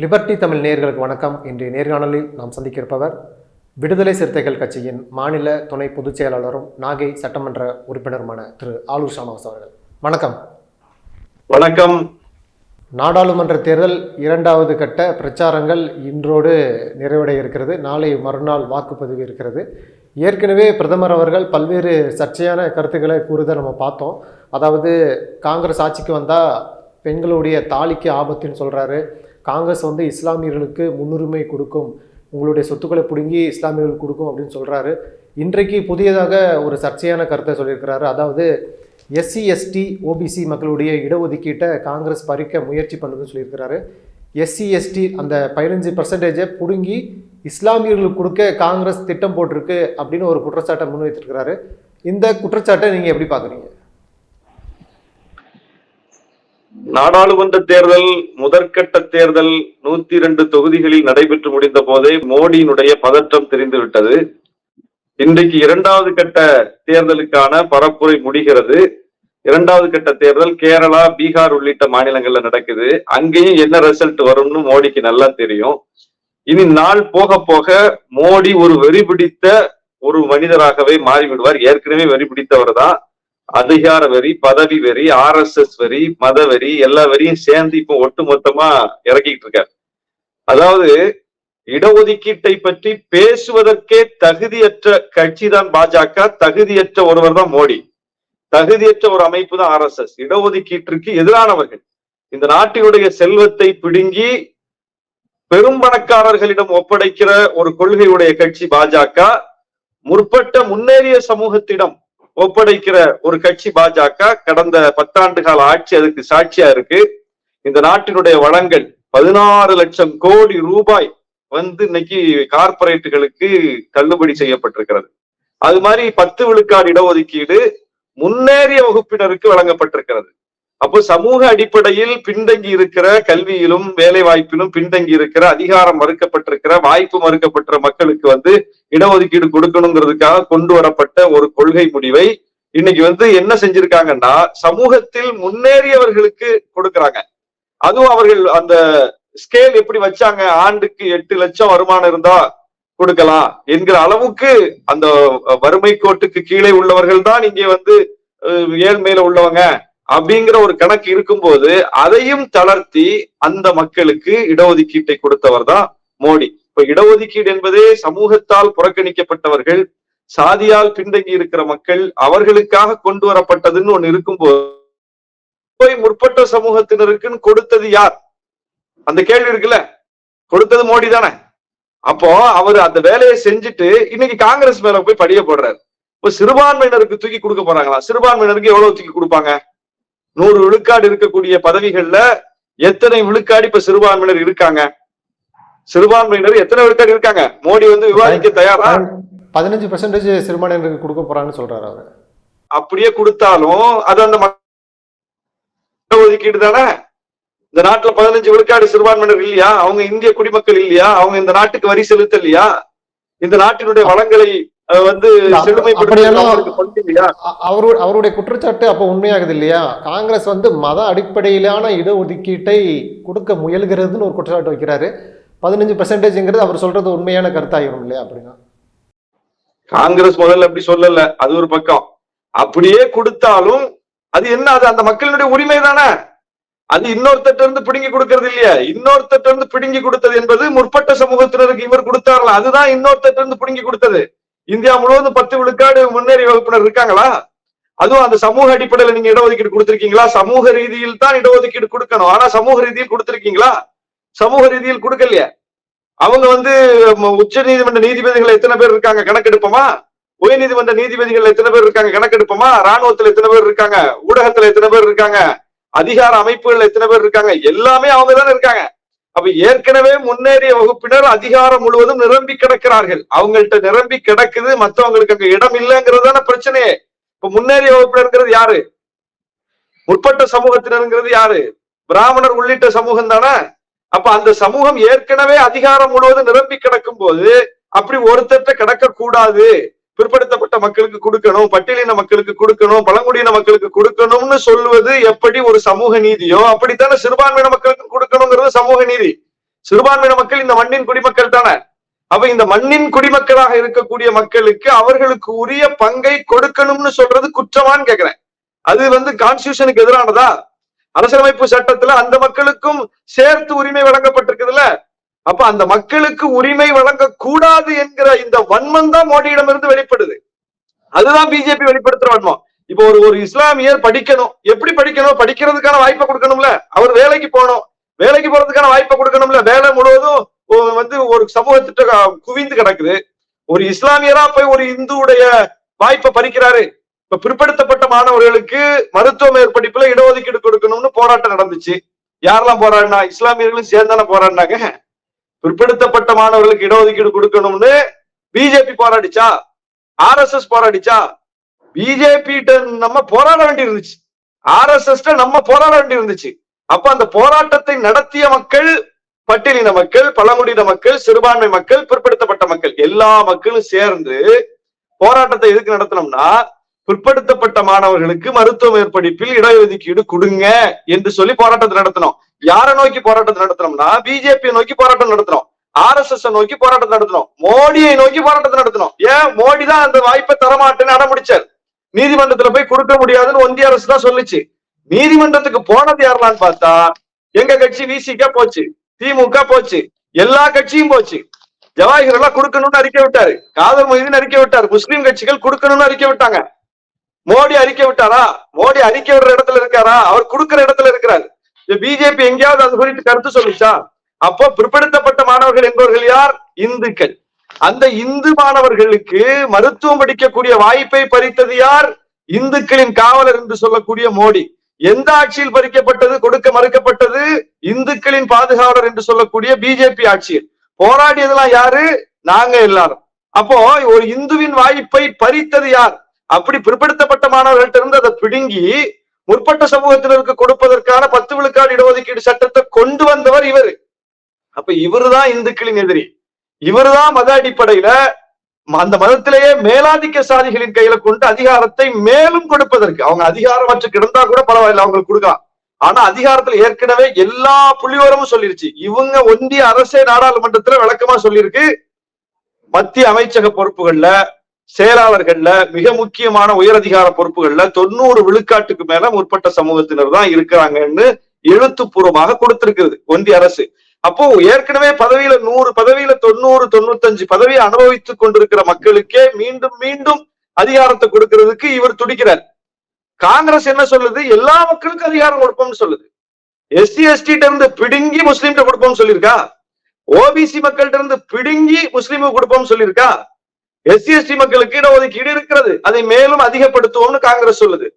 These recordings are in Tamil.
லிபர்டி தமிழ் நேயர்களுக்கு வணக்கம். இன்றைய நேர்காணலில் நாம் சந்திக்க இருப்பவர் விடுதலை சிறுத்தைகள் கட்சியின் மாநில துணை பொதுச் செயலாளரும் நாகை சட்டமன்ற உறுப்பினருமான திரு ஆலூர் ஷானவாஸ் அவர்கள். வணக்கம். வணக்கம். நாடாளுமன்ற தேர்தல் இரண்டாவது கட்ட பிரச்சாரங்கள் இன்றோடு நிறைவடைய இருக்கிறது. நாளை மறுநாள் வாக்குப்பதிவு இருக்கிறது. ஏற்கனவே பிரதமர் அவர்கள் பல்வேறு சர்ச்சையான கருத்துக்களை கூறுதை நம்ம பார்த்தோம். அதாவது காங்கிரஸ் ஆட்சிக்கு வந்தால் பெண்களுடைய தாலிக்கு ஆபத்துன்னு சொல்கிறாரு காங்கிரஸ் வந்து இஸ்லாமியர்களுக்கு முன்னுரிமை கொடுக்கும் உங்களுடைய சொத்துக்களை பிடுங்கி இஸ்லாமியர்களுக்கு கொடுக்கும் அப்படின்னு சொல்கிறாரு இன்றைக்கு புதியதாக ஒரு சர்ச்சையான கருத்தை சொல்லியிருக்கிறாரு. அதாவது எஸ்சி எஸ்டி ஓபிசி மக்களுடைய இடஒதுக்கீட்டை காங்கிரஸ் பறிக்க முயற்சி பண்ணுதுன்னு சொல்லியிருக்கிறாரு. எஸ்சி எஸ்டி அந்த பதினஞ்சு பர்சன்டேஜை பிடுங்கி இஸ்லாமியர்களுக்கு கொடுக்க காங்கிரஸ் திட்டம் போட்டிருக்கு அப்படின்னு ஒரு குற்றச்சாட்டை முன்வைத்திருக்கிறாரு. இந்த குற்றச்சாட்டை நீங்கள் எப்படி பார்க்குறீங்க? நாடாளுமன்ற தேர்தல் முதற்கட்ட தேர்தல் நூத்தி இரண்டு தொகுதிகளில் நடைபெற்று முடிந்த போதே மோடியினுடைய பதற்றம் தெரிந்துவிட்டது. இன்றைக்கு இரண்டாவது கட்ட தேர்தலுக்கான பரப்புரை முடிகிறது. இரண்டாவது கட்ட தேர்தல் கேரளா பீகார் உள்ளிட்ட மாநிலங்கள்ல நடக்குது. அங்கேயும் என்ன ரிசல்ட் வரும்னு மோடிக்கு நல்லா தெரியும். இனி நாள் போக போக மோடி ஒரு வெறி பிடித்த ஒரு மனிதராகவே மாறிவிடுவார். ஏற்கனவே வெறி பிடித்தவர் தான். அதிகார வெறி பதவி வெறி ஆர் எஸ் எஸ் வெறி மத வெறி எல்லா வெறியும் சேர்ந்து இப்போ ஒட்டு மொத்தமா இறக்கிட்டு இருக்காரு. அதாவது இடஒதுக்கீட்டை பற்றி பேசுவதற்கே தகுதியற்ற கட்சி தான் பாஜக தகுதியற்ற ஒருவர் தான் மோடி. தகுதியற்ற ஒரு அமைப்பு தான் ஆர் எஸ் எஸ் இடஒதுக்கீட்டிற்கு எதிரானவர்கள். இந்த நாட்டினுடைய செல்வத்தை பிடுங்கி பெரும்பணக்காரர்களிடம் ஒப்படைக்கிற ஒரு கொள்கையுடைய கட்சி பாஜக முற்பட்ட முன்னேறிய சமூகத்திடம் ஒப்படைக்கிற ஒரு கட்சி பாஜக கடந்த பத்தாண்டு கால ஆட்சி அதுக்கு சாட்சியா இருக்கு. இந்த நாட்டினுடைய வளங்கள் பதினாறு லட்சம் கோடி ரூபாய் வந்து இன்னைக்கு கார்பரேட்டுகளுக்கு தள்ளுபடி செய்யப்பட்டிருக்கிறது. அது மாதிரி பத்து விழுக்காடு இடஒதுக்கீடு முன்னேறிய வகுப்பினருக்கு வழங்கப்பட்டிருக்கிறது. அப்போ சமூக அடிப்படையில் பின்தங்கி இருக்கிற கல்வியிலும் வேலை வாய்ப்பிலும் பின்தங்கி இருக்கிற அதிகாரம் மறுக்கப்பட்டிருக்கிற வாய்ப்பு மறுக்கப்பட்ட மக்களுக்கு வந்து இடஒதுக்கீடு கொடுக்கணுங்கிறதுக்காக கொண்டு வரப்பட்ட ஒரு கொள்கை முடிவை இன்னைக்கு வந்து என்ன செஞ்சிருக்காங்கன்னா சமூகத்தில் முன்னேறியவர்களுக்கு கொடுக்கறாங்க. அதுவும் அவர்கள் அந்த ஸ்கேல் எப்படி வச்சாங்க? ஆண்டுக்கு எட்டு லட்சம் வருமானம் இருந்தா கொடுக்கலாம் என்கிற அளவுக்கு அந்த வறுமை கோட்டுக்கு கீழே உள்ளவர்கள் தான் இங்கே வந்து ஏழ்மையில உள்ளவங்க. அப்படிங்கிற ஒரு கணக்கு இருக்கும்போது அதையும் தளர்த்தி அந்த மக்களுக்கு இடஒதுக்கீட்டை கொடுத்தவர் தான் மோடி. இப்ப இடஒதுக்கீடு என்பதே சமூகத்தால் புறக்கணிக்கப்பட்டவர்கள் சாதியால் பின்தங்கி இருக்கிற மக்கள் அவர்களுக்காக கொண்டு வரப்பட்டதுன்னு ஒண்ணு இருக்கும்போது போய் முற்பட்ட சமூகத்தினருக்குன்னு கொடுத்தது யார்? அந்த கேள்வி இருக்குல்ல? கொடுத்தது மோடி தானே. அப்போ அவர் அந்த வேலையை செஞ்சுட்டு இன்னைக்கு காங்கிரஸ் மேல போய் படிய போடுறாரு. இப்ப சிறுபான்மையினருக்கு தூக்கி கொடுக்க போறாங்களா? சிறுபான்மையினருக்கு எவ்வளவு தூக்கி கொடுப்பாங்க? நூறு விழுக்காடு இருக்கக்கூடிய பதவிகள்ல எத்தனை விழுக்காடு இப்ப சிறுபான்மையினர் இருக்காங்க? சிறுபான்மையினர் எத்தனை விழுக்காடு இருக்காங்க? மோடி வந்து விவாதிக்க தயாரா? பதினஞ்சு பர்சன்டேஜ் சிறுபான்மையினருக்கு கொடுக்க போறான்னு சொல்றாரு அவர். அப்படியே கொடுத்தாலும் அது அந்த ஒதுக்கீடு தானே? இந்த நாட்டுல பதினஞ்சு விழுக்காடு சிறுபான்மையினர் இல்லையா? அவங்க இந்திய குடிமக்கள் இல்லையா? அவங்க இந்த நாட்டுக்கு வரி செலுத்தலையா? இந்த நாட்டினுடைய வளங்களை வந்து அவருடைய குற்றச்சாட்டு அப்போ உண்மையாகுது இல்லையா? காங்கிரஸ் வந்து மத அடிப்படையிலான இடஒதுக்கீட்டை கொடுக்க முயல்கிறதுன்னு ஒரு குற்றச்சாட்டு வைக்கிறாரு. பதினஞ்சு பர்சன்டேஜ்ங்கிறது அவர் சொல்றது உண்மையான கருத்தாயிரும் இல்லையா அப்படின்னா? காங்கிரஸ் முதல்ல அப்படி சொல்லல. அது ஒரு பக்கம். அப்படியே கொடுத்தாலும் அது என்ன? அது அந்த மக்களுடைய உரிமை தானே. அது இன்னொருத்தட்ட இருந்து பிடுங்கி கொடுக்கறது இல்லையா? இன்னொருத்தட்ட இருந்து பிடுங்கி கொடுத்தது என்பது முற்பட்ட சமூகத்தினருக்கு இவர் கொடுத்தாரலாம் அதுதான் இன்னொருத்தட்ட இருந்து பிடுங்கி கொடுத்தது. இந்தியா முழுவதும் பத்து விழுக்காடு முன்னேறி வகுப்பினர் இருக்காங்களா? அதுவும் அந்த சமூக அடிப்படையில நீங்க இடஒதுக்கீடு கொடுத்திருக்கீங்களா? சமூக ரீதியில் தான் இடஒதுக்கீடு கொடுக்கணும். ஆனா சமூக ரீதியில் கொடுத்திருக்கீங்களா? சமூக ரீதியில் கொடுக்கலையே. அவங்க வந்து உச்ச நீதிமன்ற நீதிபதிகள் எத்தனை பேர் இருக்காங்க? கணக்கெடுப்போமா? உயர் நீதிமன்ற நீதிபதிகள் எத்தனை பேர் இருக்காங்க? கணக்கெடுப்போமா? ராணுவத்துல எத்தனை பேர் இருக்காங்க? ஊடகத்துல எத்தனை பேர் இருக்காங்க? அதிகார அமைப்புகள் எத்தனை பேர் இருக்காங்க? எல்லாமே அவங்க தானே இருக்காங்க. அப்ப ஏற்கனவே முன்னேறிய வகுப்பினர் அதிகாரம் முழுவதும் நிரம்பி கிடக்கிறார்கள். அவங்கள்ட்ட நிரம்பி கிடக்குது மத்தவங்களுக்கு அங்க இடம் இல்லைங்கிறது தானே பிரச்சனையே. இப்ப முன்னேறிய வகுப்பினர்ங்கிறது யாரு? முற்பட்ட சமூகத்தினருங்கிறது யாரு? பிராமணர் உள்ளிட்ட சமூகம் தானே. அப்ப அந்த சமூகம் ஏற்கனவே அதிகாரம் முழுவதும் நிரம்பி கிடக்கும் போது அப்படி ஒருத்தட்ட கிடக்க கூடாது பிற்படுத்தப்பட்ட மக்களுக்கு கொடுக்கணும் பட்டியலின மக்களுக்கு கொடுக்கணும் பழங்குடியின மக்களுக்கு கொடுக்கணும்னு சொல்வது எப்படி ஒரு சமூக நீதியோ அப்படித்தானே சிறுபான்மையின மக்களுக்கு கொடுக்கணுங்கிறது சமூக நீதி. சிறுபான்மையின மக்கள் இந்த மண்ணின் குடிமக்கள் தானே. அப்ப இந்த மண்ணின் குடிமக்களாக இருக்கக்கூடிய மக்களுக்கு அவர்களுக்கு உரிய பங்கை கொடுக்கணும்னு சொல்றது குற்றமான்னு கேக்குறேன். அது வந்து கான்ஸ்டியூஷனுக்கு எதிரானதா? அரசியலமைப்பு சட்டத்துல அந்த மக்களுக்கும் சேர்த்து உரிமை வழங்கப்பட்டிருக்குதுல்ல? அப்ப அந்த மக்களுக்கு உரிமை வழங்க கூடாது என்கிற இந்த வன்மம் தான் மோடியிடமிருந்து வெளிப்படுது. அதுதான் பிஜேபி வெளிப்படுத்துற வன்மம். இப்போ ஒரு ஒரு இஸ்லாமியர் படிக்கணும். எப்படி படிக்கணும்? படிக்கிறதுக்கான வாய்ப்பை கொடுக்கணும்ல. அவர் வேலைக்கு போகணும். வேலைக்கு போறதுக்கான வாய்ப்பை கொடுக்கணும்ல. வேலை முழுவதும் வந்து ஒரு சமூகத்திட்ட குவிந்து கிடக்குது. ஒரு இஸ்லாமியரா போய் ஒரு இந்துவுடைய வாய்ப்பை பறிக்கிறாரு. இப்ப பிற்படுத்தப்பட்ட மாணவர்களுக்கு மருத்துவ மேற்படிப்புல இடஒதுக்கீடு கொடுக்கணும்னு போராட்டம் நடந்துச்சு. யாரெல்லாம் போராடினா? இஸ்லாமியர்களும் சேர்ந்தானே போராடினாங்க. பிற்படுத்தப்பட்ட மாணவர்களுக்கு இடஒதுக்கீடு கொடுக்கணும்னு பிஜேபி போராடிச்சா? ஆர்எஸ்எஸ் போராடிச்சா? பிஜேபி நம்ம போராட வேண்டி இருந்துச்சு ஆர்எஸ்எஸ் நம்ம போராட வேண்டி இருந்துச்சு அப்ப அந்த போராட்டத்தை நடத்திய மக்கள் பட்டியலின மக்கள் பழங்குடியின மக்கள் சிறுபான்மை மக்கள் பிற்படுத்தப்பட்ட மக்கள் எல்லா மக்களும் சேர்ந்து போராட்டத்தை எதுக்கு நடத்தினோம்னா பிற்படுத்தப்பட்ட மாணவர்களுக்கு மருத்துவ மேற்படிப்பில் இடஒதுக்கீடு கொடுங்க என்று சொல்லி போராட்டத்தை நடத்தினோம். யாரை நோக்கி போராட்டத்தை நடத்தினோம்னா பிஜேபியை நோக்கி போராட்டம் நடத்தினோம். எஸ் நோக்கி போராட்டத்தை நடத்தினோம். மோடியை நோக்கி போராட்டத்தை நடத்தினோம். ஏன்? மோடி தான் அந்த வாய்ப்பை தரமாட்டேன்னு அடம்பிடிச்சார். நீதிமன்றத்துல போய் கொடுக்க முடியாதுன்னு ஒன்றிய அரசு தான் சொல்லுச்சு. நீதிமன்றத்துக்கு போனது யாரெல்லாம் பார்த்தா எங்க கட்சி விசிக போச்சு திமுக போச்சு எல்லா கட்சியும் போச்சு. ஜவாஹிர் எல்லாம் கொடுக்கணும்னு அறிக்கை விட்டாரு. காதல் மொய்தீன் அறிக்கை விட்டாரு. முஸ்லீம் கட்சிகள் கொடுக்கணும்னு அறிக்கை விட்டாங்க. மோடி அறிக்கை விட்டாரா? மோடி அறிக்கை விடுற இடத்துல இருக்காரா? அவர் கொடுக்கிற இடத்துல இருக்கிறார். பிஜேபி எங்கேயாவது அது குறித்து கருத்து சொல்லிச்சா? அப்போ பிற்படுத்தப்பட்ட மாணவர்கள் என்பவர்கள் யார்? இந்துக்கள். அந்த இந்து மாணவர்களுக்கு மருத்துவம் படிக்கக்கூடிய வாய்ப்பை பறித்தது யார்? இந்துக்களின் காவலர் என்று சொல்லக்கூடிய மோடி. எந்த ஆட்சியில் பறிக்கப்பட்டது? கொடுக்க மறுக்கப்பட்டது இந்துக்களின் பாதுகாவலர் என்று சொல்லக்கூடிய பிஜேபி ஆட்சியில். போராடியதெல்லாம் யாரு? நாங்க எல்லாரும். அப்போ ஒரு இந்துவின் வாய்ப்பை பறித்தது யார்? அப்படி பிற்படுத்தப்பட்ட மாணவர்கள்ட்ட இருந்து அதை பிடுங்கி முற்பட்ட சமூகத்தினருக்கு கொடுப்பதற்கான பத்து விழுக்காடு இடஒதுக்கீடு சட்டத்தை கொண்டு வந்தவர் இவர். அப்ப இவருதான் இந்துக்களின் எதிரி. இவருதான் மத அடிப்படையில ம- அந்த மதத்திலேயே மேலாதிக்க சாதிகளின் கையில கொண்டு அதிகாரத்தை மேலும் கொடுப்பதற்கு. அவங்க அதிகாரமற்று கிடந்தா கூட பரவாயில்ல அவங்களுக்கு கொடுக்கலாம். ஆனா அதிகாரத்துல ஏற்கனவே எல்லா புள்ளிவரமும் சொல்லிருச்சு. இவங்க ஒன்றிய அரசே நாடாளுமன்றத்துல விளக்கமா சொல்லியிருக்கு. மத்திய அமைச்சக பொறுப்புகள்ல செயலாளர்கள்ல மிக முக்கியமான உயரதிகார பொறுப்புகள்ல தொண்ணூறு விழுக்காட்டுக்கு மேல முற்பட்ட சமூகத்தினர் தான் இருக்கிறாங்கன்னு எழுத்துப்பூர்வமாக கொடுத்திருக்கிறது ஒன்றிய அரசு. அப்போ ஏற்கனவே பதவியில நூறு பதவியில தொண்ணூறு தொண்ணூத்தஞ்சு பதவியை அனுபவித்துக் கொண்டிருக்கிற மக்களுக்கே மீண்டும் மீண்டும் அதிகாரத்தை கொடுக்கிறதுக்கு இவர் துடிக்கிறார். காங்கிரஸ் என்ன சொல்லுது? எல்லா மக்களுக்கும் அதிகாரம் கொடுப்போம்னு சொல்லுது. எஸ்சி எஸ்டி இருந்து பிடுங்கி முஸ்லீம்கிட்ட கொடுப்போம்னு சொல்லியிருக்கா? ஓபிசி மக்கள்கிட்ட இருந்து பிடுங்கி முஸ்லீமுக்கு கொடுப்போம்னு சொல்லியிருக்கா? எஸ்சி எஸ்டி மக்களுக்கு இடஒதுக்கீடு இருக்கிறது. அதை மேலும் அதிகப்படுத்துவோம்னு காங்கிரஸ் சொல்லுது.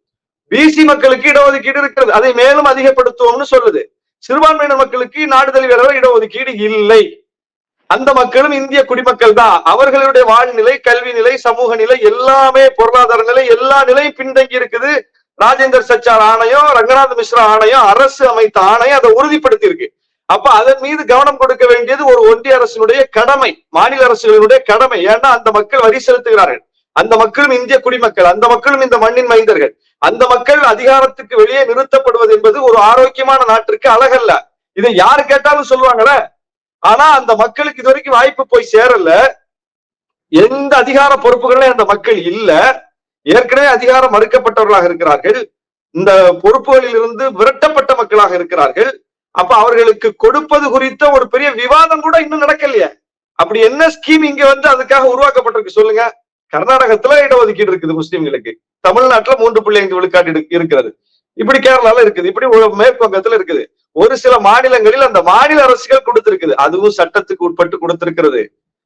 பிசி மக்களுக்கு இடஒதுக்கீடு இருக்கிறது. அதை மேலும் அதிகப்படுத்துவோம்னு சொல்லுது. சிறுபான்மையினர் மக்களுக்கு நாடு தழுவிய இடஒதுக்கீடு இல்லை. அந்த மக்களும் இந்திய குடிமக்கள் தான். அவர்களுடைய வாழ்நிலை கல்வி நிலை சமூக நிலை எல்லாமே பொருளாதார நிலை எல்லா நிலையும் பின்தங்கி இருக்குது. ராஜேந்தர் சச்சார் ஆணையம் ரங்கநாத் மிஸ்ரா ஆணையம் அரசு அமைத்த ஆணையம் அதை உறுதிப்படுத்தி இருக்கு அப்ப அதன் மீது கவனம் கொடுக்க வேண்டியது ஒரு ஒன்றிய அரசினுடைய கடமை மாநில அரசுகளினுடைய கடமை. ஏன்னா அந்த மக்கள் வரி செலுத்துகிறார்கள். அந்த மக்களும் இந்திய குடிமக்கள் அந்த மக்களும் இந்த மண்ணின் மைந்தர்கள். அந்த மக்கள் அதிகாரத்துக்கு வெளியே நிறுத்தப்படுவது என்பது ஒரு ஆரோக்கியமான நாட்டிற்கு அழகல்ல. இதை யாரு கேட்டாலும் சொல்லுவாங்கல்ல ஆனா அந்த மக்களுக்கு இது வரைக்கும் வாய்ப்பு போய் சேரல. எந்த அதிகார பொறுப்புகளையும் அந்த மக்கள் இல்ல. ஏற்கனவே அதிகாரம் மறுக்கப்பட்டவர்களாக இருக்கிறார்கள். இந்த பொறுப்புகளில் இருந்து விரட்டப்பட்ட மக்களாக இருக்கிறார்கள். அப்ப அவர்களுக்கு கொடுப்பது குறித்த ஒரு பெரிய விவாதம் கூட இன்னும் நடக்கலையே. அப்படி என்ன ஸ்கீம் இங்க வந்து அதுக்காக உருவாக்கப்பட்டிருக்கு சொல்லுங்க. கர்நாடகத்துல இடஒதுக்கீடு இருக்குது முஸ்லீம்களுக்கு. தமிழ்நாட்டுல மூன்று புள்ளி ஐந்து விழுக்காடு இருக்கிறது. இப்படி கேரளால இருக்குது இப்படி மேற்கு வங்கத்துல இருக்குது. ஒரு சில மாநிலங்களில் அந்த மாநில அரசுகள் கொடுத்திருக்குது. அதுவும் சட்டத்துக்கு உட்பட்டு கொடுத்திருக்கிறது.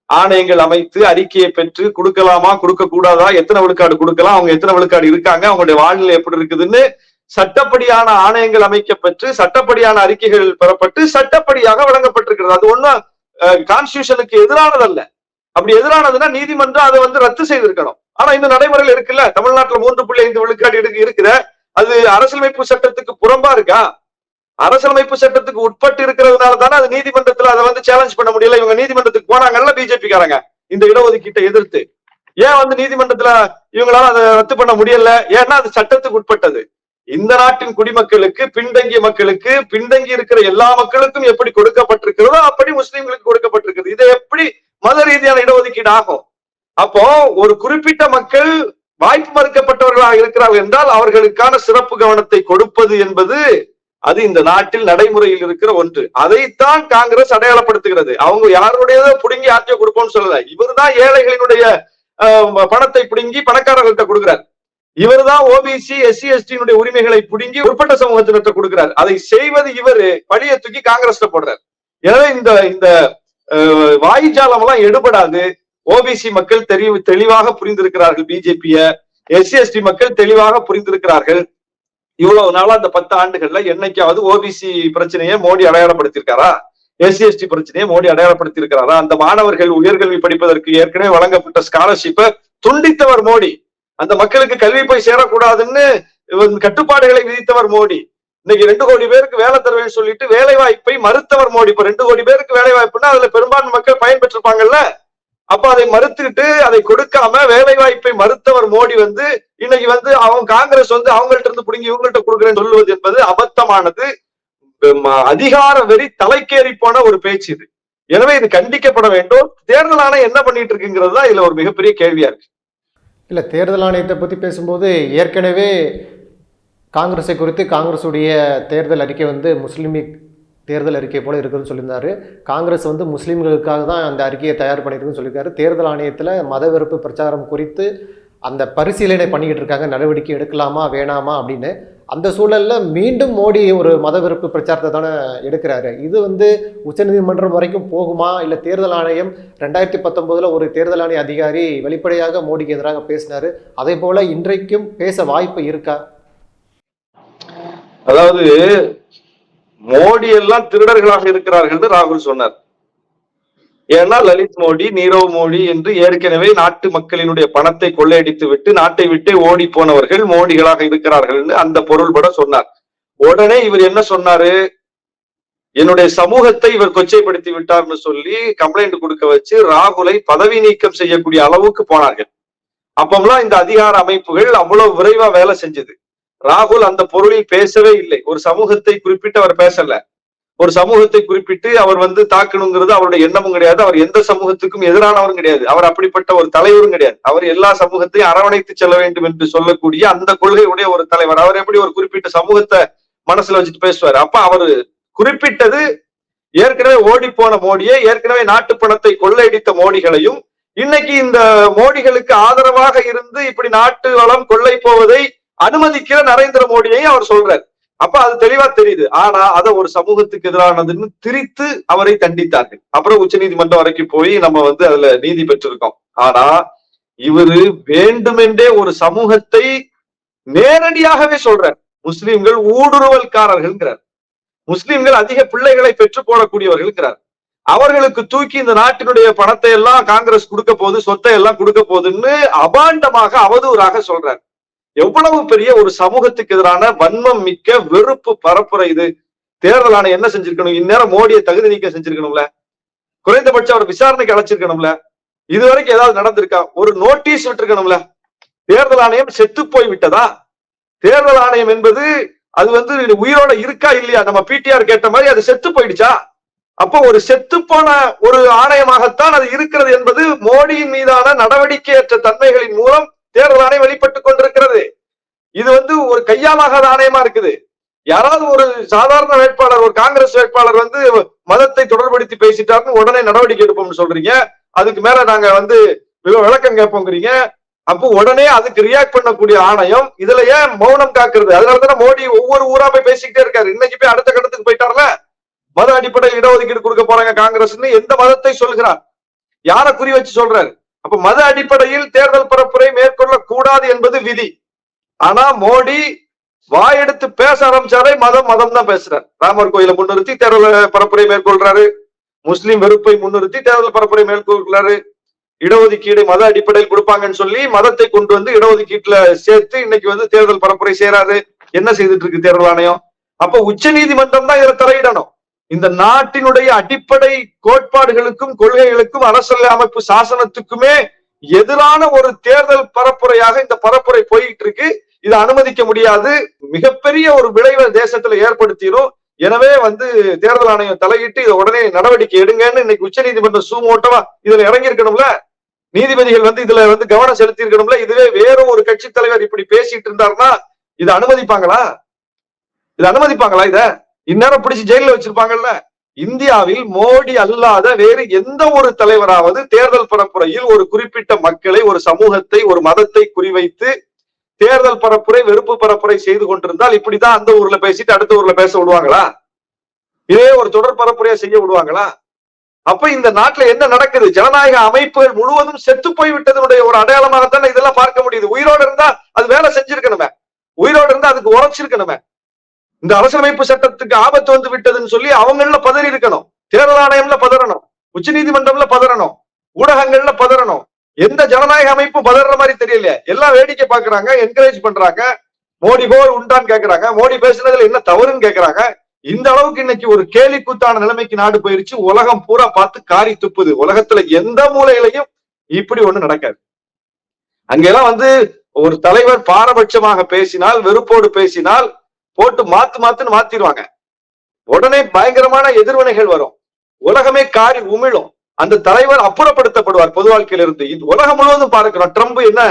ஆணையங்கள் அமைத்து அறிக்கையை பெற்று கொடுக்கலாமா கொடுக்க கூடாதா எத்தனை விழுக்காடு கொடுக்கலாம் அவங்க எத்தனை விழுக்காடு இருக்காங்க அவங்களுடைய வாழ்நிலை எப்படி இருக்குதுன்னு சட்டப்படியான ஆணையங்கள் அமைக்கப்பெற்று சட்டப்படியான அறிக்கைகள் பெறப்பட்டு சட்டப்படியாக வழங்கப்பட்டிருக்கிறது. அது ஒண்ணும் கான்ஸ்டியூஷனுக்கு எதிரானதல்ல. அப்படி எதிரானதுன்னா நீதிமன்றம் அதை வந்து ரத்து செய்திருக்கணும். ஆனா இந்த நடைமுறையில் இருக்குல்ல? தமிழ்நாட்டுல மூன்று புள்ளி ஐந்து விழுக்காடு இருக்கு அது அரசியலமைப்பு சட்டத்துக்கு புறம்பா இருக்கா? அரசியலமைப்பு சட்டத்துக்கு உட்பட்டு இருக்கிறதுனால தானே அது நீதிமன்றத்துல அதை வந்து சேலஞ்ச் பண்ண முடியல. இவங்க நீதிமன்றத்துக்கு போனாங்கல்ல பிஜேபி காரங்க இந்த இடஒதுக்கீட்டை எதிர்த்து. ஏன் வந்து நீதிமன்றத்துல இவங்களால அதை ரத்து பண்ண முடியல? ஏன்னா அது சட்டத்துக்கு உட்பட்டது. இந்த நாட்டின் குடிமக்களுக்கு பின்தங்கிய மக்களுக்கு பின்தங்கி இருக்கிற எல்லா மக்களுக்கும் எப்படி கொடுக்கப்பட்டிருக்கிறதோ அப்படி முஸ்லிம்களுக்கு கொடுக்கப்பட்டிருக்கிறது. இதை எப்படி மத ரீதியான இடஒதுக்கீடு ஆகும்? அப்போ ஒரு குறிப்பிட்ட மக்கள் வாய்ப்பு மறுக்கப்பட்டவர்களாக இருக்கிறார்கள் என்றால் அவர்களுக்கான சிறப்பு கவனத்தை கொடுப்பது என்பது அது இந்த நாட்டில் நடைமுறையில் இருக்கிற ஒன்று. அதைத்தான் காங்கிரஸ் அடையாளப்படுத்துகிறது. அவங்க யாருடையதோ புடுங்கி ஆட்சியை கொடுப்போம்னு சொல்லல. இவர்தான் ஏழைகளினுடைய ஆஹ், பணத்தை பிடுங்கி பணக்காரர்கள்ட்ட கொடுக்கிறார். இவர்தான் ஓபிசி எஸ்சி எஸ்டியினுடைய உரிமைகளை புடுங்கி உட்பட்ட சமூகத்தினத்தை கொடுக்கிறார். அதை செய்வது இவரு பழிய தூக்கி காங்கிரஸ்ல போடுறார். எனவே இந்த இந்த ஆஹ், வாய்ஜாலம் எல்லாம் எடுபடாது. ஓபிசி மக்கள் தெளிவு தெளிவாக புரிந்திருக்கிறார்கள் பிஜேபிய எஸ்சி எஸ்டி மக்கள் தெளிவாக புரிந்திருக்கிறார்கள். இவ்வளவு நாளா அந்த பத்து ஆண்டுகள்ல என்னைக்காவது ஓபிசி பிரச்சனையை மோடி அடையாளப்படுத்தியிருக்காரா? எஸ்சி எஸ்டி பிரச்சனையை மோடி அடையாளப்படுத்தி இருக்கிறாரா அந்த மாணவர்கள் உயர்கல்வி படிப்பதற்கு ஏற்கனவே வழங்கப்பட்ட ஸ்காலர்ஷிப்பை துண்டித்தவர் மோடி. அந்த மக்களுக்கு கல்வி போய் சேரக்கூடாதுன்னு கட்டுப்பாடுகளை விதித்தவர் மோடி. இன்னைக்கு ரெண்டு கோடி பேருக்கு வேலை தருவேன்னு சொல்லிட்டு வேலை வாய்ப்பை மறுத்தவர் மோடி. இப்ப ரெண்டு கோடி பேருக்கு வேலை வாய்ப்புன்னா அதுல பெரும்பான்மை மக்கள் பயன்பெற்றிருப்பாங்கல்ல? அப்ப அதை மறுத்துக்கிட்டு அதை கொடுக்காம வேலை வாய்ப்பை மறுத்தவர் மோடி வந்து இன்னைக்கு வந்து அவங்க காங்கிரஸ் வந்து அவங்கள்ட்ட இருந்து பிடுங்கி இவங்கள்ட்ட கொடுக்குறேன்னு சொல்லுவது என்பது அபத்தமானது. ம, அதிகார வெறி தலைக்கேறி போன ஒரு பேச்சு இது. எனவே இது கண்டிக்கப்பட வேண்டும். தேர்தல் ஆணையம் என்ன பண்ணிட்டு இருக்குங்கிறது தான் இதுல ஒரு மிகப்பெரிய கேள்வியா இருக்கு. இல்லை தேர்தல் ஆணையத்தை பற்றி பேசும்போது ஏற்கனவே காங்கிரஸை குறித்து காங்கிரஸுடைய தேர்தல் அறிக்கை வந்து முஸ்லீமிக் தேர்தல் அறிக்கை போல இருக்குதுன்னு சொல்லியிருந்தாரு. காங்கிரஸ் வந்து முஸ்லீம்களுக்காக தான் அந்த அறிக்கையை தயார் பண்ணியிருக்குன்னு சொல்லியிருக்காரு. தேர்தல் ஆணையத்தில் மத வெறுப்பு பிரச்சாரம் குறித்து அந்த பரிசீலனை பண்ணிக்கிட்டு இருக்காங்க. நடவடிக்கை எடுக்கலாமா வேணாமா அப்படின்னு அந்த சூழலில் மீண்டும் மோடி ஒரு மத வெறுப்பு பிரச்சாரத்தை தானே எடுக்கிறாரு. இது வந்து உச்சநீதிமன்றம் வரைக்கும் போகுமா? இல்லை தேர்தல் ஆணையம் ரெண்டாயிரத்தி பத்தொம்போதில் ஒரு தேர்தல் ஆணைய அதிகாரி வெளிப்படையாக மோடிக்கு எதிராக பேசினார். அதே போல் இன்றைக்கும் பேச வாய்ப்பு இருக்கா? அதாவது மோடி எல்லாம் திருடர்களாக இருக்கிறார்கள் ராகுல் சொன்னார். ஏன்னா லலித் மோடி நீரவ் மோடி என்று ஏற்கனவே நாட்டு மக்களினுடைய பணத்தை கொள்ளையடித்து விட்டு நாட்டை விட்டே ஓடி போனவர்கள் மோடிகளாக இருக்கிறார்கள் அந்த பொருள்பட சொன்னார். உடனே இவர் என்ன சொன்னாரு? என்னுடைய சமூகத்தை இவர் கொச்சைப்படுத்தி விட்டார்னு சொல்லி கம்ப்ளைண்ட் கொடுக்க வச்சு ராகுலை பதவி நீக்கம் செய்யக்கூடிய அளவுக்கு போனார்கள். அப்பமெல்லாம் இந்த அதிகார அமைப்புகள் அவ்வளவு விரைவா வேலை செஞ்சது. ராகுல் அந்த பொருளில் பேசவே இல்லை. ஒரு சமூகத்தை குறிப்பிட்டு அவர் பேசல. ஒரு சமூகத்தை குறிப்பிட்டு அவர் வந்து தாக்கணுங்கிறது அவருடைய எண்ணமும் கிடையாது. அவர் எந்த சமூகத்துக்கும் எதிரானவரும் கிடையாது. அவர் அப்படிப்பட்ட ஒரு தலைவரும் கிடையாது. அவர் எல்லா சமூகத்தையும் அரவணைத்து செல்ல வேண்டும் என்று சொல்லக்கூடிய அந்த கொள்கையுடைய ஒரு தலைவர். அவர் எப்படி ஒரு குறிப்பிட்ட சமூகத்தை மனசுல வச்சுட்டு பேசுவார்? அப்ப அவர் குறிப்பிட்டது ஏற்கனவே ஓடி போன மோடியை ஏற்கனவே நாட்டு பணத்தை கொள்ளையடித்த மோடிகளையும் இன்னைக்கு இந்த மோடிகளுக்கு ஆதரவாக இருந்து இப்படி நாட்டு வளம் கொள்ளை போவதை அனுமதிக்கிற நரேந்திர மோடியையும் அவர் சொல்றார். அப்ப அது தெளிவா தெரியுது. ஆனா அதை ஒரு சமூகத்துக்கு எதிரானதுன்னு திரித்து அவரை தண்டித்தார்கள். அப்புறம் உச்சநீதிமன்றம் வரைக்கும் போய் நம்ம வந்து அதுல நீதி பெற்றிருக்கோம். ஆனா இவரு வேண்டுமென்றே ஒரு சமூகத்தை நேரடியாகவே சொல்றார். முஸ்லிம்கள் ஊடுருவல்காரர்கள்ங்கிறார். முஸ்லிம்கள் அதிக பிள்ளைகளை பெற்று போடக்கூடியவர்கள்ங்கிறார். அவர்களுக்கு தூக்கி இந்த நாட்டினுடைய பணத்தை எல்லாம் காங்கிரஸ் கொடுக்க போகுது சொத்தை எல்லாம் கொடுக்க போகுதுன்னு அபாண்டமாக அவதூறாக சொல்றார். எவ்வளவு பெரிய ஒரு சமூகத்துக்கு எதிரான வன்மம் மிக்க வெறுப்பு பரப்புரை இது? தேர்தல் ஆணையம் என்ன செஞ்சிருக்கணும்? இந்நேரம் மோடியை தகுதி நீக்கம் செஞ்சிருக்கணும்ல? குறைந்தபட்சம் அவர் விசாரணைக்கு அழைச்சிருக்கணும்ல? இது வரைக்கும் ஏதாவது நடந்திருக்கா? ஒரு நோட்டீஸ் விட்டுருக்கணும்ல? தேர்தல் ஆணையம் செத்து போய் விட்டதா? தேர்தல் ஆணையம் என்பது அது வந்து உயிரோட இருக்கா இல்லையா? நம்ம பிடிஆர் கேட்ட மாதிரி அது செத்து போயிடுச்சா? அப்போ ஒரு செத்து போன ஒரு ஆணையமாகத்தான் அது இருக்கிறது என்பது மோடியின் மீதான நடவடிக்கையற்ற தன்மைகளின் மூலம் தேர்தல் ஆணையம் வெளிப்பட்டுக் கொண்டிருக்கிறது. இது வந்து ஒரு கையாலாகாத ஆணையமா இருக்குது. யாராவது ஒரு சாதாரண வேட்பாளர் ஒரு காங்கிரஸ் வேட்பாளர் வந்து மதத்தை தொடர்படுத்தி பேசிட்டாருன்னு உடனே நடவடிக்கை எடுப்போம்னு சொல்றீங்க. அதுக்கு மேல நாங்க வந்து விளக்கம் கேட்போங்கிறீங்க. அப்போ உடனே அதுக்கு ரியாக்ட் பண்ணக்கூடிய ஆணையம் இதுல ஏன் மௌனம் காக்குறது? அதனாலதானே மோடி ஒவ்வொரு ஊரா போய் பேசிக்கிட்டே இருக்காரு. இன்னைக்கு போய் அடுத்த கட்டத்துக்கு போயிட்டார்ல? மத அடிப்படையில் இடஒதுக்கீடு கொடுக்க போறாங்க காங்கிரஸ்னு எந்த மதத்தை சொல்கிறார்? யாரை குறி வச்சு சொல்றாரு? அப்ப மத அடிப்படையில் தேர்தல் பரப்புரை மேற்கொள்ள கூடாது என்பது விதி. ஆனா மோடி வாயெடுத்து பேச ஆரம்பிச்சாலே மதம் மதம் தான் பேசுறார். ராமர் கோயிலை முன்னிறுத்தி தேர்தல் பரப்புரை மேற்கொள்றாரு. முஸ்லிம் வெறுப்பை முன்னிறுத்தி தேர்தல் பரப்புரை மேற்கொள்கிறாரு. இடஒதுக்கீடு மத அடிப்படையில் கொடுப்பாங்கன்னு சொல்லி மதத்தை கொண்டு வந்து இடஒதுக்கீட்டுல சேர்த்து இன்னைக்கு வந்து தேர்தல் பரப்புரை செய்யறாரு என்ன செய்துட்டு இருக்கு தேர்தல் ஆணையம்? அப்ப உச்ச நீதிமன்றம் தான் இதை தலையிடணும் இந்த நாட்டினுடைய அடிப்படை கோட்பாடுகளுக்கும் கொள்கைகளுக்கும் அரசியல் அமைப்பு சாசனத்துக்குமே எதிரான ஒரு தேர்தல் பரப்புரையாக இந்த பரப்புரை போயிட்டு இருக்கு. இதை அனுமதிக்க முடியாது. மிகப்பெரிய ஒரு விளைவை தேசத்துல ஏற்படுத்திடும் எனவே வந்து தேர்தல் ஆணையம் தலையிட்டு இதை உடனே நடவடிக்கை எடுங்கன்னு இன்னைக்கு உச்ச நீதிமன்றம் சூமோட்டமா இதுல இறங்கி இருக்கணும்ல நீதிபதிகள் வந்து இதுல வந்து கவனம் செலுத்தி இருக்கணும்ல இதுவே வேற ஒரு கட்சி தலைவர் இப்படி பேசிட்டு இருந்தாருன்னா இதை அனுமதிப்பாங்களா? இதை அனுமதிப்பாங்களா இதை? இந்நேரம் பிடிச்சு ஜெயில வச்சிருப்பாங்கல்ல? இந்தியாவில் மோடி அல்லாத வேறு எந்த ஒரு தலைவராவது தேர்தல் பரப்புரையில் ஒரு குறிப்பிட்ட மக்களை ஒரு சமூகத்தை ஒரு மதத்தை குறிவைத்து தேர்தல் பரப்புரை வெறுப்பு பரப்புரை செய்து கொண்டிருந்தால் இப்படிதான் அந்த ஊர்ல பேசிட்டு அடுத்த ஊர்ல பேச விடுவாங்களா? இதே ஒரு தொடர் பரப்புரையா செய்ய விடுவாங்களா? அப்ப இந்த நாட்டுல என்ன நடக்குது? ஜனநாயக அமைப்புகள் முழுவதும் செத்து போய் விட்டதனுடைய ஒரு அடையாளமாகத்தானே இதெல்லாம் பார்க்க முடியுது. உயிரோடு இருந்தா அது வேலை செஞ்சிருக்கணுமே. உயிரோடு இருந்தா அதுக்கு உழைச்சிருக்கணுமே. இந்த அரசமைப்பு சட்டத்துக்கு ஆபத்து வந்து விட்டதுன்னு சொல்லி அவங்கள பதறி இருக்கணும். தேர்தல் ஆணையம்ல பதறணும். உச்ச நீதிமன்றம்ல பதறணும். ஊடகங்கள்ல பதறணும். எந்த ஜனநாயக அமைப்பும் பதற மாதிரி தெரியல எல்லாம் வேடிக்கை பாக்குறாங்க என்கரேஜ் பண்றாங்க. மோடி போல் உண்டான்னு கேக்குறாங்க. மோடி பேசுனதுல என்ன தவறுன்னு கேக்குறாங்க. இந்த அளவுக்கு இன்னைக்கு ஒரு கேலி கூத்தான நிலைமைக்கு நாடு போயிருச்சு. உலகம் பூரா பார்த்து காரி துப்புது. உலகத்துல எந்த மூலையிலையும் இப்படி ஒண்ணு நடக்காது. அங்கெல்லாம் வந்து ஒரு தலைவர் பாரபட்சமாக பேசினால் வெறுப்போடு பேசினால் போட்டு மாத்து மாத்துன்னு மாத்திடுவாங்க. உடனே பயங்கரமான எதிர்வினைகள் வரும். உலகமே காரி உமிழும். அந்த தலைவர் அப்புறப்படுத்தப்படுவார் பொது வாழ்க்கையில இருந்து இது உலகம் முழுவதும் பார்க்கிறோம். ட்ரம்ப் என்ன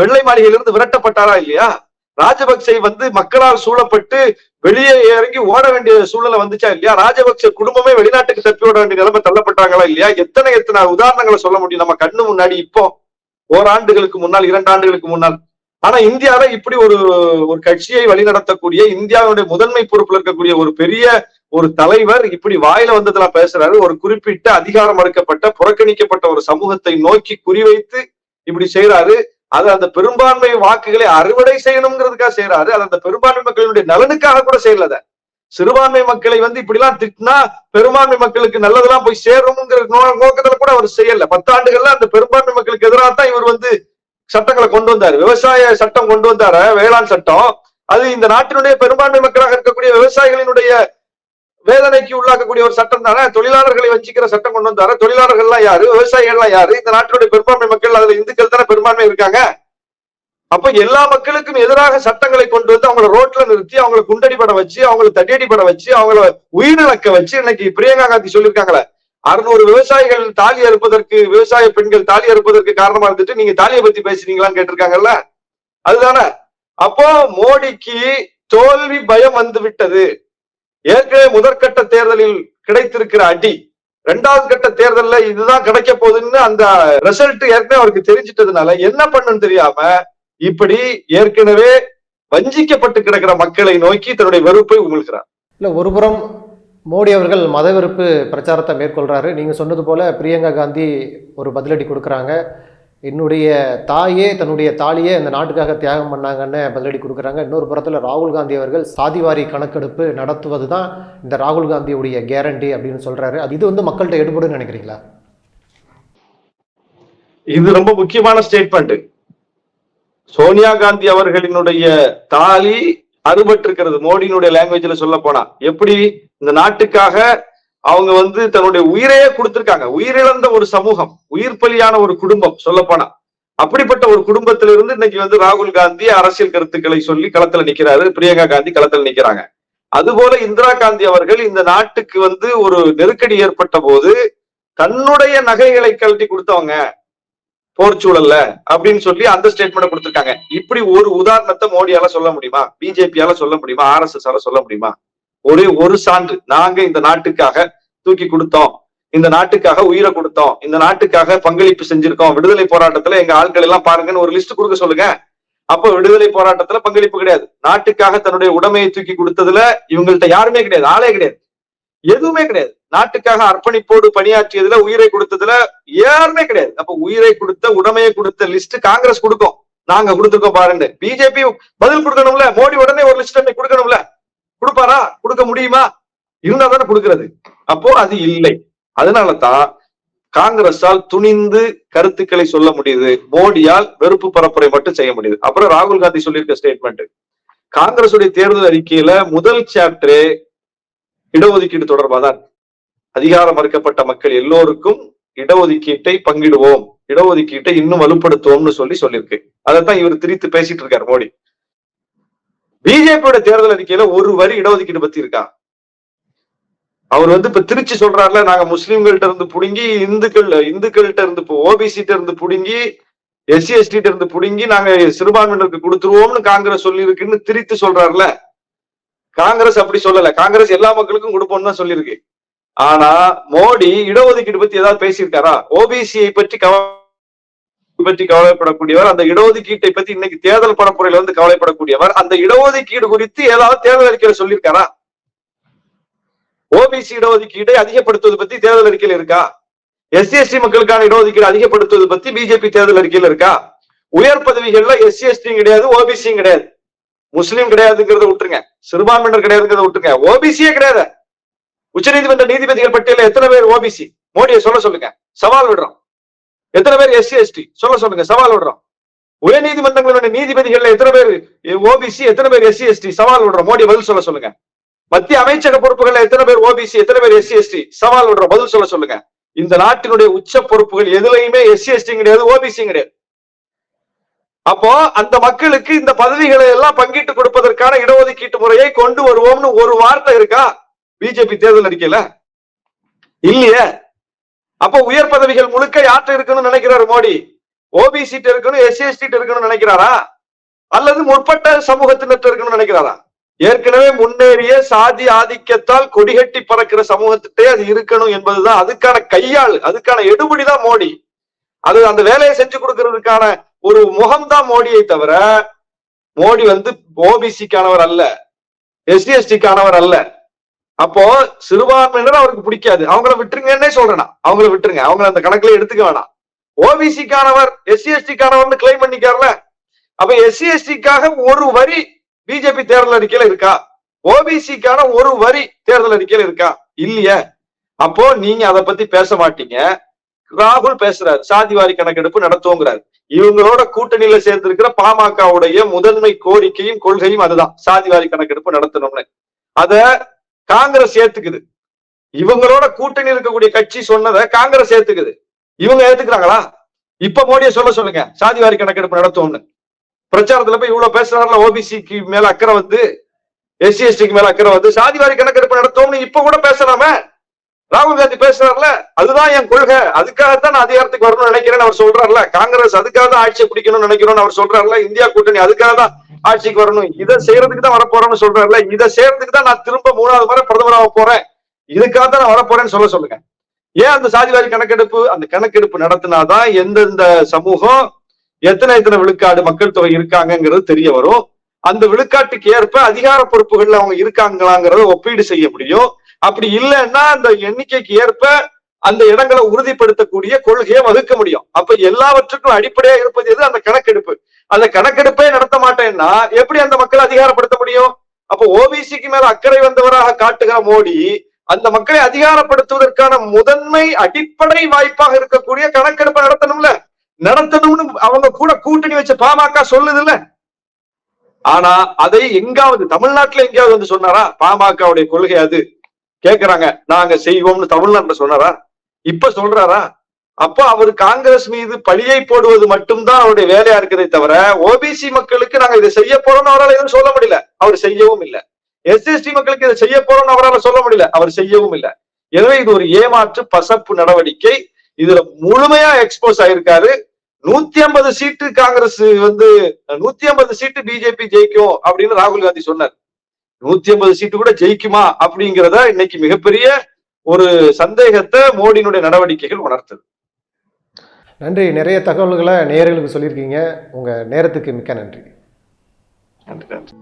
வெள்ளை மாளிகையிலிருந்து விரட்டப்பட்டாரா இல்லையா? ராஜபக்சே வந்து மக்களால் சூழப்பட்டு வெளியே இறங்கி ஓட வேண்டிய சூழ்நிலை வந்துச்சா இல்லையா? ராஜபக்சே குடும்பமே வெளிநாட்டுக்கு தப்பி ஓட வேண்டிய நிலைமை தள்ளப்பட்டாங்களா இல்லையா? எத்தனை எத்தனை உதாரணங்களை சொல்ல முடியும்? நம்ம கண்ணு முன்னாடி இப்போ ஓராண்டுகளுக்கு முன்னால் இரண்டு ஆண்டுகளுக்கு முன்னால் ஆனா இந்தியாவை இப்படி ஒரு ஒரு கட்சியை வழிநடத்தக்கூடிய இந்தியாவுடைய முதன்மை பொறுப்புல இருக்கக்கூடிய ஒரு பெரிய ஒரு தலைவர் இப்படி வாயில வந்ததெல்லாம் பேசுறாரு. ஒரு குறிப்பிட்ட அதிகாரம் மறுக்கப்பட்ட புறக்கணிக்கப்பட்ட ஒரு சமூகத்தை நோக்கி குறிவைத்து இப்படி செய்யறாரு அது அந்த பெரும்பான்மை வாக்குகளை அறுவடை செய்யணுங்கிறதுக்காக செய்யறாரு அது அந்த பெரும்பான்மை மக்களினுடைய நலனுக்காக கூட செய்யல சிறுபான்மை மக்களை வந்து இப்படி எல்லாம் திட்டினா பெரும்பான்மை மக்களுக்கு நல்லதெல்லாம் போய் சேரும்ங்கிற நோ- நோக்கத்துல கூட அவர் செய்யல. பத்தாண்டுகள்ல அந்த பெரும்பான்மை மக்களுக்கு எதிராக தான் இவர் வந்து சட்டங்களை கொண்டு வந்தாரு. விவசாய சட்டம் கொண்டு வந்தாரு வேளாண் சட்டம். அது இந்த நாட்டினுடைய பெரும்பான்மை மக்களாக இருக்கக்கூடிய விவசாயிகளினுடைய வேதனைக்கு உள்ளாக்கக்கூடிய ஒரு சட்டம் தானே? தொழிலாளர்களை வஞ்சிக்கிற சட்டம் கொண்டு வந்தாரு. தொழிலாளர்கள்லாம் யாரு? விவசாயிகள்லாம் யாரு? இந்த நாட்டினுடைய பெரும்பான்மை மக்கள் அதுல இந்துக்கள் தானே பெரும்பான்மை இருக்காங்க? அப்ப எல்லா மக்களுக்கும் எதிராக சட்டங்களை கொண்டு வந்து அவங்கள ரோட்ல நிறுத்தி அவங்கள குண்டடி பட வச்சு அவங்கள தடியடி பட வச்சு அவங்கள உயிரிழக்க வச்சு இன்னைக்கு பிரியங்கா காந்தி சொல்லியிருக்காங்களே அறுநூறு விவசாயிகள் தாலி அறுப்பதற்கு விவசாய பெண்கள் தாலி அறுப்பதற்கு காரணமா இருந்துட்டு நீங்க தாலியை பத்தி பேசுறீங்களான்னு கேட்டிருக்காங்கல்ல? அதுதானே? அப்போ மோடிக்கு தோல்வி பயம் வந்து விட்டது. ஏற்கனவே முதற்கட்ட தேர்தலில் கிடைத்திருக்கிற அடி இரண்டாவது கட்ட தேர்தல்ல இதுதான் கிடைக்க போகுதுன்னு அந்த ரிசல்ட் ஏற்கனவே அவருக்கு தெரிஞ்சிட்டதுனால என்ன பண்ணுன்னு தெரியாம இப்படி ஏற்கனவே வஞ்சிக்கப்பட்டு கிடக்கிற மக்களை நோக்கி தன்னுடைய வெறுப்பை உமிழ்கிறார். இல்ல ஒருபுறம் மோடி அவர்கள் மதவெறுப்பு பிரச்சாரத்தை மேற்கொள்கிறாரு நீங்கள் சொன்னது போல் பிரியங்கா காந்தி ஒரு பதிலடி கொடுக்குறாங்க. என்னுடைய தாயே தன்னுடைய தாலியே இந்த நாட்டுக்காக தியாகம் பண்ணாங்கன்னு பதிலடி கொடுக்குறாங்க. இன்னொரு புறத்தில் ராகுல் காந்தி அவர்கள் சாதிவாரி கணக்கெடுப்பு நடத்துவது தான் இந்த ராகுல் காந்தியுடைய கேரண்டி அப்படின்னு சொல்கிறாரு அது இது வந்து மக்கள்கிட்ட எடுபடுன்னு நினைக்கிறீங்களா? இது ரொம்ப முக்கியமான ஸ்டேட்மெண்ட் சோனியா காந்தி அவர்களினுடைய தாலி அறுபட்டிருக்கிறது. மோடியினுடைய லாங்குவேஜ்ல சொல்ல போனா. எப்படி? இந்த நாட்டுக்காக அவங்க வந்து தன்னுடைய உயிரையே கொடுத்திருக்காங்க. உயிரிழந்த ஒரு சமூகம் உயிர் பலியான ஒரு குடும்பம் சொல்ல போனா. அப்படிப்பட்ட ஒரு குடும்பத்திலிருந்து இன்னைக்கு வந்து ராகுல் காந்தி அரசியல் கருத்துக்களை சொல்லி களத்துல நிக்கிறாரு. பிரியங்கா காந்தி களத்துல நிக்கிறாங்க. அதுபோல இந்திரா காந்தி அவர்கள் இந்த நாட்டுக்கு வந்து ஒரு நெருக்கடி ஏற்பட்ட போது தன்னுடைய நகைகளை கழட்டி கொடுத்தவங்க போர் சூழல்ல அப்படின்னு சொல்லி அந்த ஸ்டேட்மெண்ட் கொடுத்திருக்காங்க. இப்படி ஒரு உதாரணத்தை மோடியால சொல்ல முடியுமா? பிஜேபியால சொல்ல முடியுமா? ஆர் எஸ் எஸ் சொல்ல முடியுமா? ஒரே ஒரு சான்று. நாங்க இந்த நாட்டுக்காக தூக்கி கொடுத்தோம். இந்த நாட்டுக்காக உயிரை கொடுத்தோம். இந்த நாட்டுக்காக பங்களிப்பு செஞ்சிருக்கோம். விடுதலை போராட்டத்துல எங்க ஆட்கள் எல்லாம் பாருங்கன்னு ஒரு லிஸ்ட் கொடுக்க சொல்லுங்க. அப்ப விடுதலை போராட்டத்துல பங்களிப்பு கிடையாது. நாட்டுக்காக தன்னுடைய உடமையை தூக்கி கொடுத்ததுல இவங்கள்ட்ட யாருமே கிடையாது. ஆளே கிடையாது. எதுவுமே கிடையாது. நாட்டுக்காக அர்ப்பணிப்போடு பணியாற்றியதுல உயிரை கொடுத்ததுல யாருமே கிடையாது. அப்ப உயிரை கொடுத்த உடமையை கொடுத்த லிஸ்ட் காங்கிரஸ் கொடுக்கும். நாங்க கொடுத்துருக்கோம் பாருங்க பிஜேபி பதில் கொடுக்கணும்ல? மோடி உடனே ஒரு லிஸ்ட் கொடுக்கணும்ல? கொடுப்பாரா? கொடுக்க முடியுமா? இருந்தா தானே கொடுக்கறது. அப்போ அது இல்லை. அதனாலதான் காங்கிரஸால் துணிந்து கருத்துக்களை சொல்ல முடியுது. மோடியால் வெறுப்பு பரப்புரை மட்டும் செய்ய முடியுது. அப்புறம் ராகுல் காந்தி சொல்லியிருக்க ஸ்டேட்மெண்ட் காங்கிரசுடைய தேர்தல் அறிக்கையில முதல் சாப்டரே இடஒதுக்கீடு தொடர்பாக தான் அதிகாரம் மறுக்கப்பட்ட மக்கள் எல்லோருக்கும் இடஒதுக்கீட்டை பங்கிடுவோம். இடஒதுக்கீட்டை இன்னும் வலுப்படுத்துவோம்னு சொல்லி சொல்லியிருக்கு. அதைத்தான் இவர் திரித்து பேசிட்டு இருக்காரு மோடி. பிஜேபியோட தேர்தல் அறிக்கையில ஒரு வரி இடஒதுக்கீடு பத்தி இருக்கா அவர் வந்து இப்ப திருச்சி சொல்றாருல நாங்க முஸ்லீம்கள்ட்ட இருந்து புடுங்கி இந்துக்கள் இந்துக்கள்கிட்ட இருந்து ஓபிசிட்ட இருந்து புடுங்கி எஸ்சி எஸ்டிட்ட இருந்து புடுங்கி நாங்க சிறுபான்மையினருக்கு கொடுத்துருவோம்னு காங்கிரஸ் சொல்லி இருக்குன்னு திரித்து சொல்றாருல. காங்கிரஸ் அப்படி சொல்லல. காங்கிரஸ் எல்லா மக்களுக்கும் கொடுப்போம்னு தான் சொல்லியிருக்கு. ஆனா மோடி இடஒதுக்கீடு பத்தி ஏதாவது பேசியிருக்காரா? ஓபிசியை பற்றி கவலை பற்றி கவலைப்படக்கூடியவர் அந்த இடஒதுக்கீட்டை பத்தி இன்னைக்கு தேர்தல் பரப்புரையில வந்து கவலைப்படக்கூடியவர் அந்த இடஒதுக்கீடு குறித்து ஏதாவது தேர்தல் அறிக்கையில சொல்லியிருக்காரா? ஓபிசி இடஒதுக்கீட்டை அதிகப்படுத்துவது பத்தி தேர்தல் அறிக்கையில் இருக்கா? எஸ்சி எஸ்டி மக்களுக்கான இடஒதுக்கீடு அதிகப்படுத்துவது பத்தி பிஜேபி தேர்தல் அறிக்கையில் இருக்கா? உயர் பதவிகள்ல எஸ்சி எஸ்டியும் கிடையாது ஓபிசியும் கிடையாது. முஸ்லீம் கிடையாதுங்கிறத விட்டுருங்க. சிறுபான்மையினர் கிடையாதுங்கிறத விட்டுருங்க. ஓபிசியே கிடையாது. உச்சநீதிமன்ற நீதிபதிகள் பட்டியல எத்தனை பேர் ஓபிசி மோடியை சொல்ல சொல்லுங்க. சவால் விடுறோம். எத்தனை பேர் எஸ்சி எஸ்டி சொல்ல சொல்லுங்க சவால் விடுறோம். உயர் நீதிமன்றங்களோட நீதிபதிகள்ல எத்தனை பேர் ஓபிசி எத்தனை பேர் எஸ்சி எஸ்டி சவால் விடுறோம். மோடி பதில் சொல்ல சொல்லுங்க. மத்திய அமைச்சக பொறுப்புகள்ல எத்தனை பேர் ஓபிசி எத்தனை பேர் எஸ்சி எஸ்டி சவால் விடுறோம். பதில் சொல்ல சொல்லுங்க. இந்த நாட்டினுடைய உச்ச பொறுப்புகள் எதுலையுமே எஸ்சி எஸ்டி கிடையாது ஓபிசி கிடையாது. அப்போ அந்த மக்களுக்கு இந்த பதவிகளை எல்லாம் பங்கிட்டு கொடுப்பதற்கான இடஒதுக்கீட்டு முறையை கொண்டு வருவோம்னு ஒரு வார்த்தை இருக்கா? பிஜேபி தேர்தல் அறிக்கையில? இல்லையே. அப்போ உயர் பதவிகள் முழுக்க யார்கிட்ட இருக்கணும்னு நினைக்கிறாரு மோடி? ஓபிசி இருக்கணும் எஸ்சி எஸ்டி இருக்கணும்னு நினைக்கிறாரா? அல்லது முற்பட்ட சமூகத்தினர் இருக்கணும்னு நினைக்கிறாரா? ஏற்கனவே முன்னேறிய சாதி ஆதிக்கத்தால் கொடிகட்டி பறக்கிற சமூகத்திட்டே அது இருக்கணும் என்பதுதான் அதுக்கான கையாள் அதுக்கான எடுபடிதான் மோடி. அது அந்த வேலையை செஞ்சு கொடுக்கறதுக்கான ஒரு முகம்தான் மோடியை தவிர மோடி வந்து ஓபிசிக்கானவர் அல்ல எஸ்சி எஸ்டிக்கானவர் அல்ல. அப்போ சிறுபான்மையினர் அவருக்கு பிடிக்காது. அவங்கள விட்டுருங்கன்னே சொல்றேன். அவங்கள விட்டுருங்க. அவங்கள அந்த கணக்குல எடுத்துக்க வேணாம். ஓபிசிக்கானவர் எஸ்சி எஸ்டிக்கானவர்னு கிளைம் பண்ணிக்காருல அப்ப எஸ்சி எஸ்டிக்காக ஒரு வரி பிஜேபி தேர்தல் அறிக்கையில இருக்கா? ஓபிசிக்கான ஒரு வரி தேர்தல் அறிக்கையில இருக்கா? இல்லையே. அப்போ நீங்க அதை பத்தி பேச மாட்டீங்க. ராகுல் பேசுறாரு. சாதிவாரி கணக்கெடுப்பு நடத்துவோங்கிறாரு. இவங்களோட கூட்டணியில சேர்ந்திருக்கிற பாமகவுடைய முதன்மை கோரிக்கையும் கொள்கையும் அதுதான். சாதிவாரி கணக்கெடுப்பு நடத்தணும்னு. அத காங்கிரஸ் ஏத்துக்குது. இவங்களோட கூட்டணி இருக்கக்கூடிய கட்சி சொன்னதை காங்கிரஸ் ஏத்துக்குது. இவங்க ஏத்துக்கிறாங்களா? இப்ப மோடியை சொல்ல சொல்லுங்க. சாதிவாரி கணக்கெடுப்பு நடத்தும்னு பிரச்சாரத்துல போய் இவ்வளவு பேசுறாருல ஓபிசிக்கு மேல அக்கறை வந்து எஸ்சி எஸ்டிக்கு மேல அக்கறை வந்து சாதிவாரி கணக்கெடுப்பு நடத்தும்னு இப்ப கூட பேசுறாம ராகுல் காந்தி பேசுறாருல அதுதான் என் கொள்கை. அதுக்காகத்தான் நான் அதிகாரத்துக்கு வரணும்னு நினைக்கிறேன்னு அவர் சொல்றாருல. காங்கிரஸ் அதுக்காக தான் ஆட்சியை பிடிக்கணும்னு நினைக்கிறோம்னு அவர் சொல்றாருல. இந்தியா கூட்டணி அதுக்காக தான் ஆட்சிக்கு வரணும். இதை செய்யறதுக்கு தான் வரப்போறேன்னு சொல்றாருல இதை செய்யறதுக்கு தான் நான் திரும்ப மூணாவது முறை பிரதமராக போறேன். இதுக்காக தான் நான் வரப்போறேன்னு சொல்ல சொல்லுங்க. ஏன் அந்த சாதிவாரி கணக்கெடுப்பு அந்த கணக்கெடுப்பு நடத்தினாதான் எந்தெந்த சமூகம் எத்தனை எத்தனை விழுக்காடு மக்கள் தொகை இருக்காங்கங்கிறது தெரிய வரும். அந்த விழுக்காட்டுக்கு ஏற்ப அதிகார பொறுப்புகள்ல அவங்க இருக்காங்களாங்கிறத ஒப்பீடு செய்ய முடியும். அப்படி இல்லைன்னா அந்த எண்ணிக்கைக்கு ஏற்ப அந்த இடங்களை உறுதிப்படுத்தக்கூடிய கொள்கையை வகுக்க முடியும். அப்ப எல்லாவற்றுக்கும் அடிப்படையா இருப்பது எது? அந்த கணக்கெடுப்பு. அந்த கணக்கெடுப்பே நடத்த மாட்டேன்னா எப்படி அந்த மக்களை அதிகாரப்படுத்த முடியும்? அப்ப ஓபிசிக்கு மேல அக்கறை வந்தவராக காட்டுகிற மோடி அந்த மக்களை அதிகாரப்படுத்துவதற்கான முதன்மை அடிப்படை வாய்ப்பாக இருக்கக்கூடிய கணக்கெடுப்பை நடத்தணும்ல. நடத்தணும்னு அவங்க கூட கூட்டணி வச்ச பாமக சொல்லுது இல்ல ஆனா அதை எங்காவது தமிழ்நாட்டுல எங்கேயாவது வந்து சொன்னாரா? பாமகவுடைய கொள்கை அது. கேக்குறாங்க. நாங்க செய்வோம்னு தமிழ்நாட்டுல சொன்னாரா? இப்ப சொல்றாரா? அப்போ அவர் காங்கிரஸ் மீது பழியை போடுவது மட்டும்தான் அவருடைய வேலையா இருக்கிறதே தவிர ஓபிசி மக்களுக்கு நாங்க இதை செய்ய போறோம்னு அவரால் எதுவும் சொல்ல முடியல. அவர் செய்யவும் இல்லை. எஸ்எஸ்டி மக்களுக்கு இதை செய்ய போறோம்னு அவரால் சொல்ல முடியல. அவர் செய்யவும் இல்லை. எனவே இது ஒரு ஏமாற்று பசப்பு நடவடிக்கை. இதுல முழுமையா எக்ஸ்போஸ் ஆயிருக்காரு. நூத்தி ஐம்பது சீட்டு காங்கிரஸ் வந்து நூத்தி ஐம்பது சீட்டு பிஜேபி ஜெயிக்கும் அப்படின்னு ராகுல் காந்தி சொன்னார். நூத்தி ஐம்பது சீட்டு கூட ஜெயிக்குமா அப்படிங்கிறத இன்னைக்கு மிகப்பெரிய ஒரு சந்தேகத்தை மோடியினுடைய நடவடிக்கைகள் உணர்த்துது. நன்றி. நிறைய தகவல்களை நேயர்களுக்கு சொல்லியிருக்கீங்க. உங்கள் நேரத்துக்கு மிக்க நன்றி. நன்றி நன்றி.